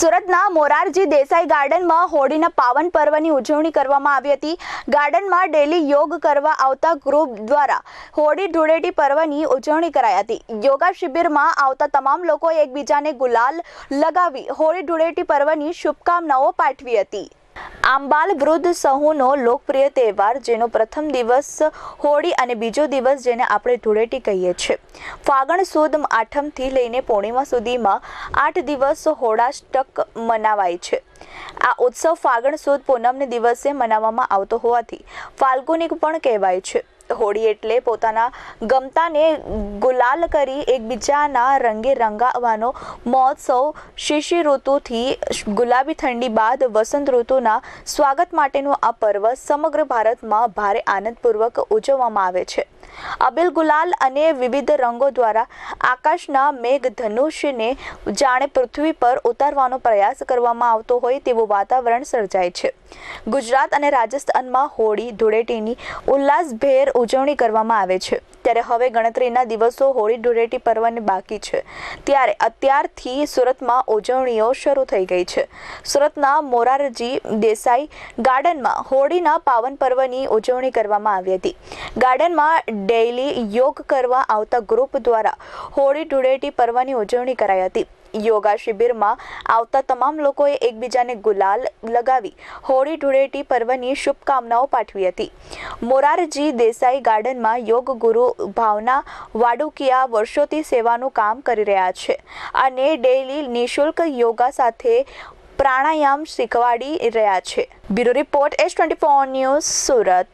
સુરતના મોરારજી દેસાઈ ગાર્ડનમાં હોળીના પાવન પર્વની ઉજવણી કરવામાં આવી હતી. ગાર્ડનમાં ડેલી યોગ કરવા આવતા ગ્રુપ દ્વારા હોળી ધૂળેટી પર્વની ઉજવણી કરાઈ હતી. યોગા શિબિરમાં આવતા તમામ લોકોએ એકબીજાને ગુલાલ લગાવી હોળી ધૂળેટી પર્વની શુભકામનાઓ પાઠવી હતી. આંબાલ વૃદ્ધ સહુનો લોકપ્રિય તહેવાર, જેનો પ્રથમ દિવસ હોળી અને બીજો દિવસ જેને આપણે ધૂળેટી કહીએ છીએ. ફાગણ સુદ આઠમથી લઈને પૂર્ણિમા સુધીમાં આઠ દિવસ હોળાષ્ટક મનાવાય છે. આ ઉત્સવ ફાગણ સુદ પૂનમને દિવસે મનાવવામાં આવતો હોવાથી ફાલ્ગુનિક પણ કહેવાય છે. હોળી એટલે પોતાના ગમતાને ગુલાલ કરી એકબીજાના રંગે રંગાવવાનો મહોત્સવ શિશિર ઋતુથી ગુલાબી ઠંડી બાદ વસંત ઋતુના સ્વાગત માટેનું આ પર્વ સમગ્ર ભારતમાં ભારે આનંદપૂર્વક ઉજવવામાં આવે છે. અબિલ ગુલાલ અને વિવિધ રંગો દ્વારા આકાશના મેઘ ધનુષ્યને જાણે પૃથ્વી પર ઉતારવાનો પ્રયાસ કરવામાં આવતો હોય તેવું વાતાવરણ સર્જાય છે. ગુજરાત અને રાજસ્થાનમાં હોળી, ધૂળેટીની ઉલ્લાસભેર ઉજવણી કરવામાં આવે છે. ત્યારે હવે ગણતરીના દિવસો હોળી ધૂળેટી પર્વને બાકી છે, ત્યારે અત્યારથી સુરતમાં ઉજવણીઓ શરૂ થઈ ગઈ છે. સુરતના મોરારજી દેસાઈ ગાર્ડનમાં હોળીના પાવન પર્વની ઉજવણી કરવામાં આવી હતી. ગાર્ડનમાં ડેઇલી યોગ કરવા આવતા ગ્રુપ દ્વારા હોળી ધૂળેટી પર્વની ઉજવણી કરાઈ હતી. યોગા શિબિરમાં આવતા તમામ લોકોએ એકબીજાને ગુલાલ લગાવી, હોળી ધૂળેટી પર્વની શુભકામનાઓ પાઠવી હતી. મોરારજી દેસાઈ ગાર્ડનમાં યોગ ગુરુ ભાવના વાડુકિયા વર્ષોથી સેવાનું કામ કરી રહ્યા છે અને ડેઇલી નિઃશુલ્ક યોગા સાથે પ્રાણાયામ શીખવાડી રહ્યા છે. Bureau report S twenty four news Surat.